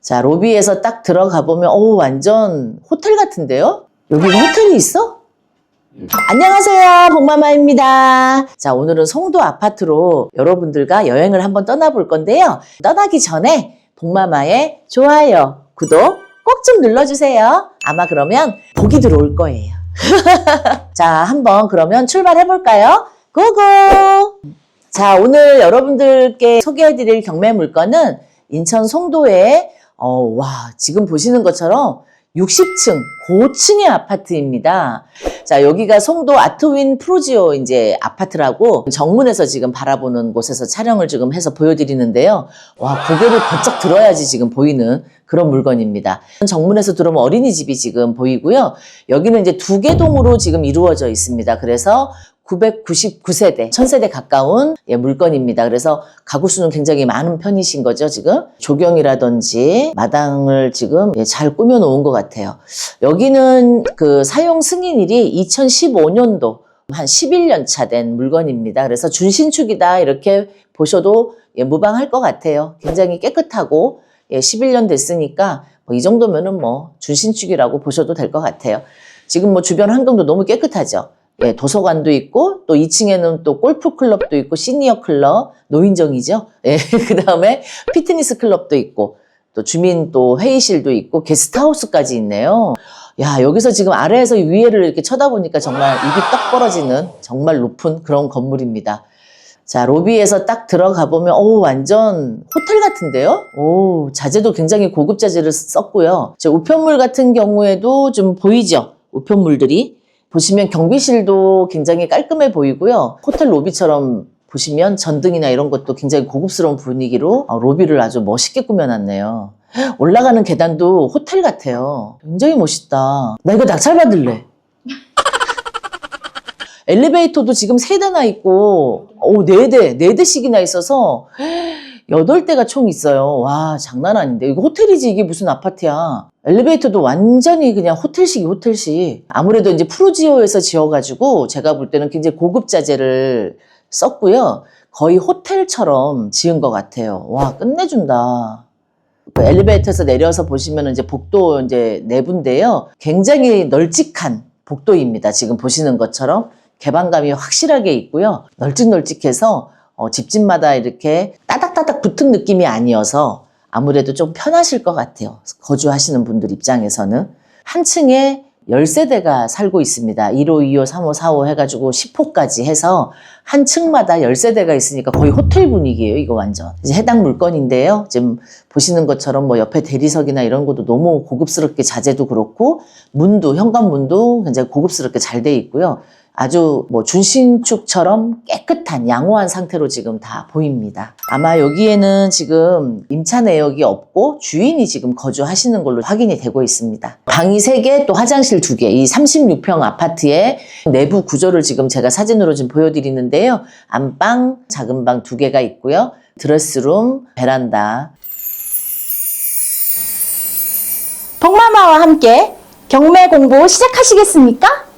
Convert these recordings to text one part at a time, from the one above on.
자, 로비에서 딱 들어가 보면, 오, 완전 호텔 같은데요? 여기 호텔이 있어? 안녕하세요. 복마마입니다. 자, 오늘은 송도 아파트로 여러분들과 여행을 한번 떠나볼 건데요. 떠나기 전에 복마마의 좋아요, 구독 꼭 좀 눌러주세요. 아마 그러면 복이 들어올 거예요. 자, 한번 그러면 출발해 볼까요? 고고! 자, 오늘 여러분들께 소개해드릴 경매 물건은 인천 송도에, 어, 와, 지금 보시는 것처럼 60층, 고층의 아파트입니다. 자, 여기가 송도 아트윈 프로지오 이제 아파트라고 정문에서 지금 바라보는 곳에서 촬영을 지금 해서 보여드리는데요. 와, 고개를 번쩍 들어야지 지금 보이는 그런 물건입니다. 정문에서 들어오면 어린이집이 지금 보이고요. 여기는 이제 두 개 동으로 지금 이루어져 있습니다. 그래서 999세대, 1000세대 가까운 예, 물건입니다. 그래서 가구 수는 굉장히 많은 편이신 거죠, 지금. 조경이라든지 마당을 지금 예, 잘 꾸며 놓은 것 같아요. 여기는 그 사용 승인일이 2015년도 한 11년 차 된 물건입니다. 그래서 준신축이다 이렇게 보셔도 예, 무방할 것 같아요. 굉장히 깨끗하고 예, 11년 됐으니까 뭐 이 정도면은 뭐 준신축이라고 보셔도 될 것 같아요. 지금 뭐 주변 환경도 너무 깨끗하죠. 예, 도서관도 있고 또 2층에는 또 골프 클럽도 있고 시니어 클럽 노인정이죠. 예, 그다음에 피트니스 클럽도 있고 또 주민 또 회의실도 있고 게스트하우스까지 있네요. 야, 여기서 지금 아래에서 위에를 이렇게 쳐다보니까 정말 입이 떡 벌어지는 정말 높은 그런 건물입니다. 자, 로비에서 딱 들어가 보면, 오, 완전 호텔 같은데요? 오, 자재도 굉장히 고급 자재를 썼고요. 저 우편물 같은 경우에도 좀 보이죠? 우편물들이. 보시면 경비실도 굉장히 깔끔해 보이고요. 호텔 로비처럼 보시면 전등이나 이런 것도 굉장히 고급스러운 분위기로 어, 로비를 아주 멋있게 꾸며놨네요. 올라가는 계단도 호텔 같아요. 굉장히 멋있다. 나 이거 낙찰 받을래. 엘리베이터도 지금 세 대나 있고, 오, 네 대, 네 대씩이나 있어서, 여덟 대가 총 있어요. 와, 장난 아닌데. 이거 호텔이지, 이게 무슨 아파트야. 엘리베이터도 완전히 그냥 호텔식이 호텔식. 아무래도 이제 프로지오에서 지어가지고, 제가 볼 때는 굉장히 고급 자재를 썼고요. 거의 호텔처럼 지은 것 같아요. 와, 끝내준다. 그 엘리베이터에서 내려서 보시면 이제 복도 이제 내부인데요. 굉장히 널찍한 복도입니다. 지금 보시는 것처럼 개방감이 확실하게 있고요. 널찍널찍해서 어, 집집마다 이렇게 따 닥따닥 붙은 느낌이 아니어서 아무래도 좀 편하실 것 같아요. 거주하시는 분들 입장에서는. 한 층에 10세대가 살고 있습니다. 1호, 2호, 3호, 4호 해가지고 10호까지 해서 한 층마다 10세대가 있으니까 거의 호텔 분위기예요. 이거 완전. 이제 해당 물건인데요. 지금 보시는 것처럼 뭐 옆에 대리석이나 이런 것도 너무 고급스럽게 자재도 그렇고 문도, 현관문도 굉장히 고급스럽게 잘 돼 있고요. 아주 뭐 준신축처럼 깨끗한 양호한 상태로 지금 다 보입니다. 아마 여기에는 지금 임차 내역이 없고 주인이 지금 거주하시는 걸로 확인이 되고 있습니다. 방이 3개 또 화장실 2개 이 36평 아파트의 내부 구조를 지금 제가 사진으로 좀 보여드리는데요. 안방, 작은 방 2개가 있고요. 드레스룸, 베란다, 복마마와 함께 경매 공부 시작하시겠습니까?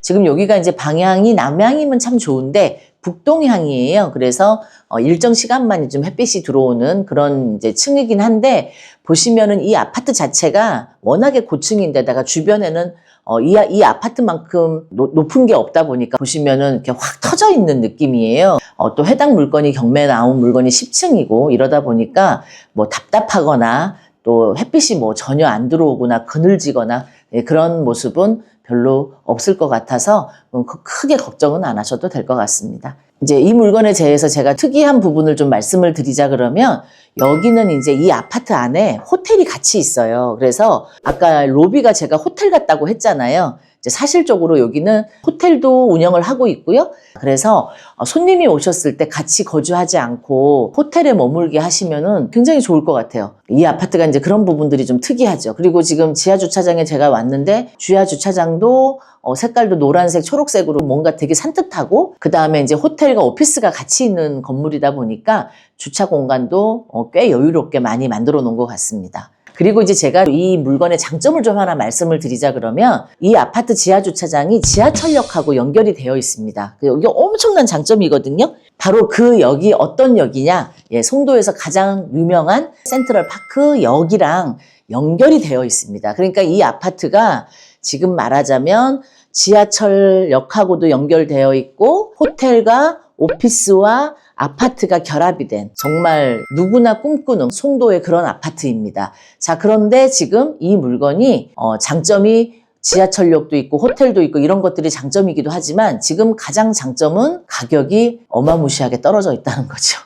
지금 여기가 이제 방향이 남향이면 참 좋은데 북동향이에요. 그래서 어, 일정 시간만 좀 햇빛이 들어오는 그런 이제 층이긴 한데 보시면은 이 아파트 자체가 워낙에 고층인데다가 주변에는 어, 이, 아- 이 아파트만큼 노- 높은 게 없다 보니까 보시면은 이렇게 확 터져 있는 느낌이에요. 어, 또 해당 물건이 경매에 나온 물건이 10층이고 이러다 보니까 뭐 답답하거나 또 햇빛이 뭐 전혀 안 들어오거나 그늘지거나 예, 그런 모습은 별로 없을 것 같아서 뭐 크- 크게 걱정은 안 하셔도 될 것 같습니다. 이제 이 물건에 대해서 제가 특이한 부분을 좀 말씀을 드리자 그러면 여기는 이제 이 아파트 안에 호텔이 같이 있어요. 그래서 아까 로비가 제가 호텔 같다고 했잖아요. 사실적으로 여기는 호텔도 운영을 하고 있고요. 그래서 어, 손님이 오셨을 때 같이 거주하지 않고 호텔에 머물게 하시면은 굉장히 좋을 것 같아요. 이 아파트가 이제 그런 부분들이 좀 특이하죠. 그리고 지금 지하 주차장에 제가 왔는데 지하 주차장도 어, 색깔도 노란색, 초록색으로 뭔가 되게 산뜻하고 그 다음에 이제 호텔과 오피스가 같이 있는 건물이다 보니까 주차 공간도 어, 꽤 여유롭게 많이 만들어 놓은 것 같습니다. 그리고 이제 제가 이 물건의 장점을 좀 하나 말씀을 드리자 그러면 이 아파트 지하 주차장이 지하철역하고 연결이 되어 있습니다. 그 여기 엄청난 장점이거든요. 바로 그 역이 어떤 역이냐? 예, 송도에서 가장 유명한 센트럴 파크 역이랑 연결이 되어 있습니다. 그러니까 이 아파트가 지금 말하자면 지하철역하고도 연결되어 있고 호텔과 오피스와 아파트가 결합이 된 정말 누구나 꿈꾸는 송도의 그런 아파트입니다. 자, 그런데 지금 이 물건이 어, 장점이 지하철역도 있고 호텔도 있고 이런 것들이 장점이기도 하지만 지금 가장 장점은 가격이 어마무시하게 떨어져 있다는 거죠.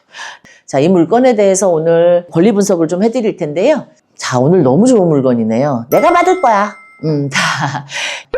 자, 이 물건에 대해서 오늘 권리 분석을 좀 해드릴 텐데요. 자, 오늘 너무 좋은 물건이네요. 내가 받을 거야. 음, 다.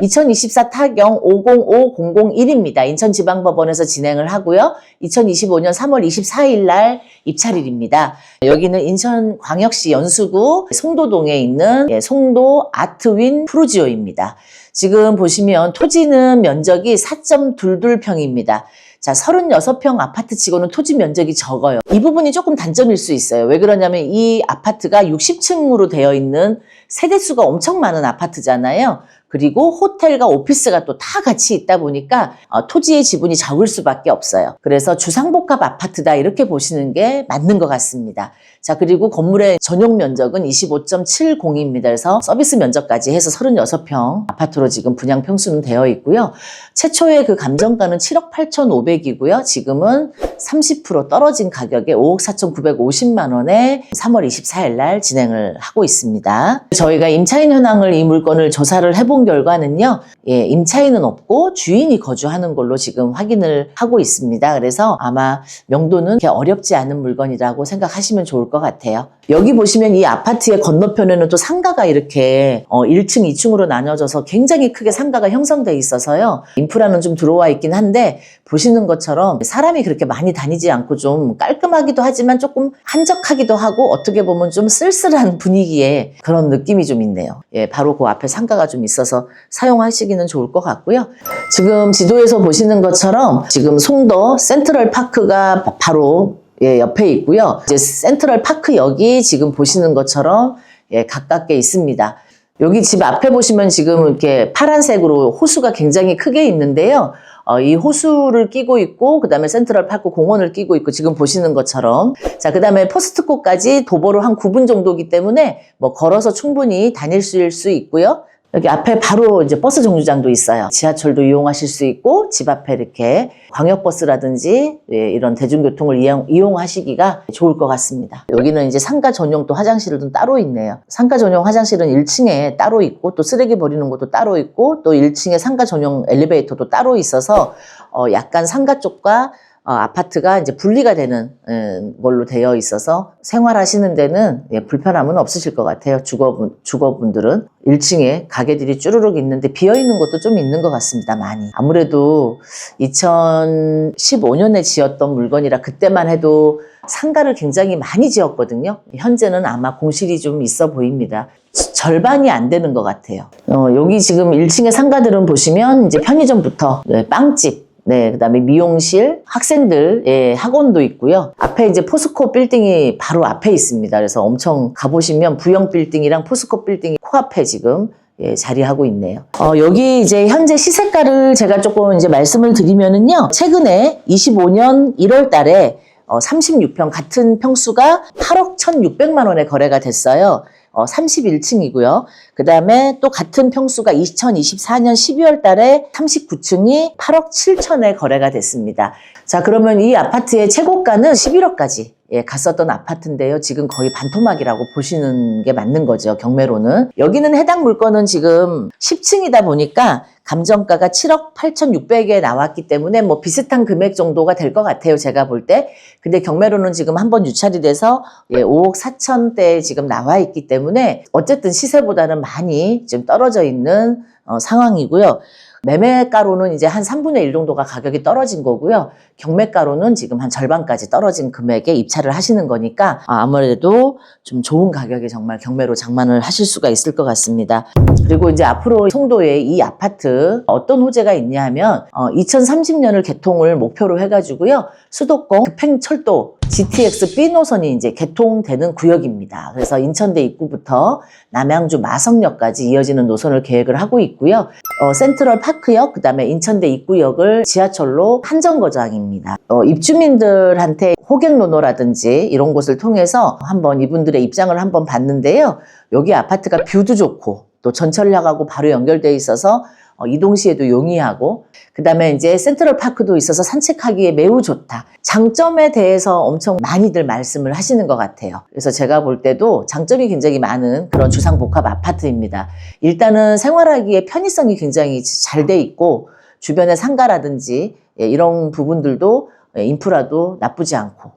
2024 타경 505001입니다. 인천지방법원에서 진행을 하고요. 2025년 3월 24일 날 입찰일입니다. 여기는 인천광역시 연수구 송도동에 있는 예, 송도 아트윈 프루지오입니다. 지금 보시면 토지는 면적이 4.22평입니다. 자, 36평 아파트 치고는 토지 면적이 적어요. 이 부분이 조금 단점일 수 있어요. 왜 그러냐면 이 아파트가 60층으로 되어 있는 세대수가 엄청 많은 아파트잖아요. 그리고 호텔과 오피스가 또 다 같이 있다 보니까 어, 토지의 지분이 적을 수밖에 없어요. 그래서 주상복합 아파트다 이렇게 보시는 게 맞는 것 같습니다. 자, 그리고 건물의 전용 면적은 25.70입니다. 그래서 서비스 면적까지 해서 36평 아파트로 지금 분양 평수는 되어 있고요. 최초의 그 감정가는 7억 8,500이고요. 지금은 30% 떨어진 가격에 5억 4,950만 원에 3월 24일 날 진행을 하고 있습니다. 저희가 임차인 현황을 이 물건을 조사를 해본 결과는요. 예, 임차인은 없고 주인이 거주하는 걸로 지금 확인을 하고 있습니다. 그래서 아마 명도는 어렵지 않은 물건이라고 생각하시면 좋을 것 같아요. 여기 보시면 이 아파트의 건너편에는 또 상가가 이렇게 어, 1층, 2층으로 나눠져서 굉장히 크게 상가가 형성돼 있어서요. 인프라는 좀 들어와 있긴 한데 보시는 것처럼 사람이 그렇게 많이 다니지 않고 좀 깔끔하기도 하지만 조금 한적하기도 하고 어떻게 보면 좀 쓸쓸한 분위기의 그런 느낌이 좀 있네요. 예, 바로 그 앞에 상가가 좀 있어서 사용하시기는 좋을 것 같고요. 지금 지도에서 보시는 것처럼 지금 송도 센트럴 파크가 바- 바로 예, 옆에 있고요. 이제 센트럴 파크역이 지금 보시는 것처럼 예, 가깝게 있습니다. 여기 집 앞에 보시면 지금 이렇게 파란색으로 호수가 굉장히 크게 있는데요. 어, 이 호수를 끼고 있고, 그 다음에 센트럴 파크 공원을 끼고 있고, 지금 보시는 것처럼. 자, 그 다음에 포스트코까지 도보로 한 9분 정도기 때문에 뭐 걸어서 충분히 다닐 수 있고요. 여기 앞에 바로 이제 버스 정류장도 있어요. 지하철도 이용하실 수 있고 집 앞에 이렇게 광역버스라든지 예, 이런 대중교통을 이용, 이용 하시기가 좋을 것 같습니다. 여기는 이제 상가 전용 또 화장실은 따로 있네요. 상가 전용 화장실은 1층에 따로 있고 또 쓰레기 버리는 곳도 따로 있고 또 1층에 상가 전용 엘리베이터도 따로 있어서 어, 약간 상가 쪽과 어, 아파트가 이제 분리가 되는 에, 걸로 되어 있어서 생활하시는 데는 예, 불편함은 없으실 것 같아요. 주거분, 주거분들은 1층에 가게들이 쭈루룩 있는데 비어 있는 곳도 좀 있는 것 같습니다. 많이. 아무래도 2015년에 지었던 물건이라 그때만 해도 상가를 굉장히 많이 지었거든요. 현재는 아마 공실이 좀 있어 보입니다. 지- 절반이 안 되는 것 같아요. 어, 여기 지금 1층의 상가들은 보시면 이제 편의점부터 네, 빵집, 네, 그다음에 미용실, 학생들, 예, 학원도 있고요. 앞에 이제 포스코 빌딩이 바로 앞에 있습니다. 그래서 엄청 가보시면 부영 빌딩이랑 포스코 빌딩이 코앞에 지금 예, 자리하고 있네요. 어, 여기 이제 현재 시세가를 제가 조금 이제 말씀을 드리면은요. 최근에 25년 1월 달에 어, 36평 같은 평수가 8억 1,600만 원에 거래가 됐어요. 어, 31층이고요. 그 다음에 또 같은 평수가 2024년 12월 달에 39층이 8억 7천에 거래가 됐습니다. 자, 그러면 이 아파트의 최고가는 11억까지 예, 갔었던 아파트인데요. 지금 거의 반토막이라고 보시는 게 맞는 거죠. 경매로는. 여기는 해당 물건은 지금 10층이다 보니까 감정가가 7억 8,600에 나왔기 때문에 뭐 비슷한 금액 정도가 될 것 같아요. 제가 볼 때. 근데 경매로는 지금 한 번 유찰이 돼서 예, 5억 4천대에 지금 나와 있기 때문에 어쨌든 시세보다는 많이 좀 떨어져 있는 어, 상황이고요. 매매가로는 이제 한 3분의 1 정도가 가격이 떨어진 거고요. 경매가로는 지금 한 절반까지 떨어진 금액에 입찰을 하시는 거니까 아, 아무래도 좀 좋은 가격에 정말 경매로 장만을 하실 수가 있을 것 같습니다. 그리고 이제 앞으로 송도에 이 아파트 어떤 호재가 있냐 하면 어, 2030년을 개통을 목표로 해가지고요. 수도권 급행철도 GTX B 노선이 이제 개통되는 구역입니다. 그래서 인천대 입구부터 남양주 마성역까지 이어지는 노선을 계획을 하고 있고요. 어, 센트럴 파크역, 그 다음에 인천대 입구역을 지하철로 한정거장입니다. 어, 입주민들한테 호객노노라든지 이런 곳을 통해서 한번 이분들의 입장을 한번 봤는데요. 여기 아파트가 뷰도 좋고 또 전철역하고 바로 연결돼 있어서 어, 이동 시에도 용이하고 그 다음에 이제 센트럴 파크도 있어서 산책하기에 매우 좋다. 장점에 대해서 엄청 많이들 말씀을 하시는 것 같아요. 그래서 제가 볼 때도 장점이 굉장히 많은 그런 주상복합 아파트입니다. 일단은 생활하기에 편의성이 굉장히 잘 돼 있고 주변의 상가라든지 예, 이런 부분들도 예, 인프라도 나쁘지 않고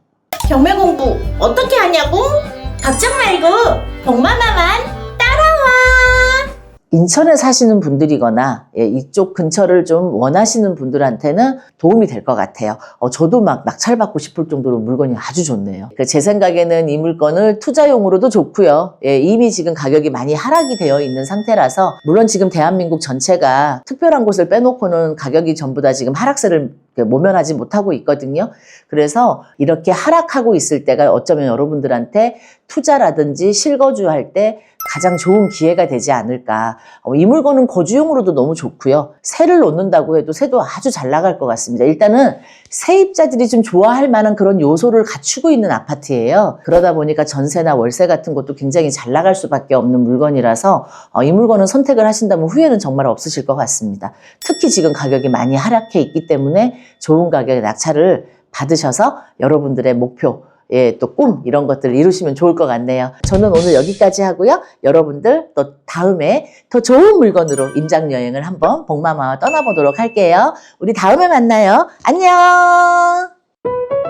경매 공부 어떻게 하냐고? 걱정 말고 복마마만 인천에 사시는 분들이거나 예, 이쪽 근처를 좀 원하시는 분들한테는 도움이 될 것 같아요. 어, 저도 막 낙찰받고 싶을 정도로 물건이 아주 좋네요. 그제 생각에는 이 물건을 투자용으로도 좋고요. 예, 이미 지금 가격이 많이 하락이 되어 있는 상태라서 물론 지금 대한민국 전체가 특별한 곳을 빼놓고는 가격이 전부 다 지금 하락세를 그 모면하지 못하고 있거든요. 그래서 이렇게 하락하고 있을 때가 어쩌면 여러분들한테 투자라든지 실거주 할 때 가장 좋은 기회가 되지 않을까. 어, 이 물건은 거주용으로도 너무 좋고요. 새를 놓는다고 해도 새도 아주 잘 나갈 것 같습니다. 일단은 세입자들이 좀 좋아할 만한 그런 요소를 갖추고 있는 아파트예요. 그러다 보니까 전세나 월세 같은 것도 굉장히 잘 나갈 수밖에 없는 물건이라서 어, 이 물건은 선택을 하신다면 후회는 정말 없으실 것 같습니다. 특히 지금 가격이 많이 하락해 있기 때문에 좋은 가격에 낙찰을 받으셔서 여러분들의 목표 예, 또 꿈 이런 것들을 이루시면 좋을 것 같네요. 저는 오늘 여기까지 하고요. 여러분들 또 다음에 더 좋은 물건으로 임장 여행을 한번 복마마와 떠나보도록 할게요. 우리 다음에 만나요. 안녕.